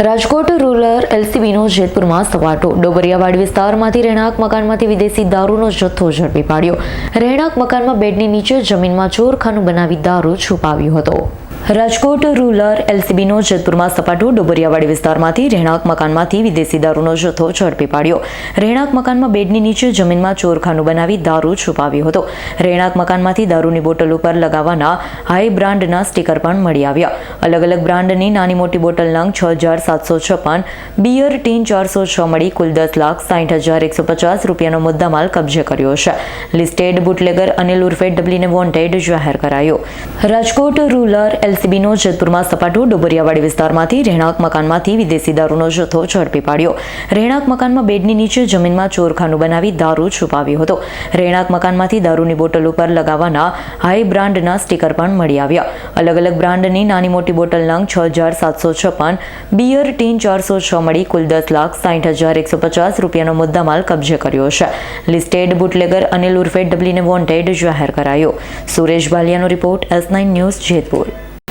Rajkot rural એલસીબીનો જેતપુરમાં સવાટો ડોબરિયાવાડ વિસ્તારમાંથી રહેણાંક મકાનમાંથી વિદેશી દારૂનો જથ્થો ઝડપી પાડ્યો. રહેણાંક મકાનમાં બેડની નીચે જમીનમાં ચોરખાનું બનાવી દારૂ છુપાવ્યો હતો. રાજકોટ રૂરલ એલસીબીનો જેતપુરમાં સપાટો ડોબરિયાવાડી વિસ્તારમાંથી રહેણાંક મકાનમાંથી વિદેશી દારૂનો જથ્થો ઝડપી પાડ્યો. રહેણાંક મકાનમાં બેડની નીચે જમીનમાં ચોરખાનું બનાવી દારૂ છુપાવ્યો હતો. રહેણાંક મકાનમાંથી દારૂની બોટલ ઉપર લગાવવાના હાઈ બ્રાન્ડના સ્ટીકર પણ મળી આવ્યા. અલગ અલગ બ્રાન્ડની નાની મોટી બોટલ નંગ છ હજાર સાતસો છપ્પન, બિયર ટીન ચારસો છ મળી કુલ દસ લાખ સાઠ હજાર એકસો પચાસ રૂપિયાનો મુદ્દામાલ કબજે કર્યો છે. લિસ્ટેડ બુટલેગર અનિલ ઉર્ફે ડબલીને વોન્ટેડ જાહેર કરાયો. રાજકોટ રૂરલ એલસીબીનો જેતપુરમાં સપાટો ડોબરિયાવાડી વિસ્તારમાંથી રહેણાંક મકાનમાંથી વિદેશી દારૂનો જથ્થો ઝડપી પાડ્યો. રહેણાંક મકાનમાં બેડની નીચે જમીનમાં ચોરખાનું બનાવી દારૂ છુપાવ્યો હતો. રહેણાંક મકાનમાંથી દારૂની બોટલ ઉપર લગાવવાના હાઈ બ્રાન્ડના સ્ટીકર પણ મળી આવ્યા. અલગ અલગ બ્રાન્ડની નાની મોટી બોટલ નંગ છ હજાર સાતસો છપ્પન, બિયર ટીન ચારસો છ મળી કુલ દસ લાખ સાઠ હજાર એકસો પચાસ રૂપિયાનો મુદ્દામાલ કબજે કર્યો છે. લિસ્ટેડ બુટલેગર અનિલ ઉર્ફે ડબલીને વોન્ટેડ જાહેર કરાયો. Suresh ભાલિયાનો report S nine news Jetpur.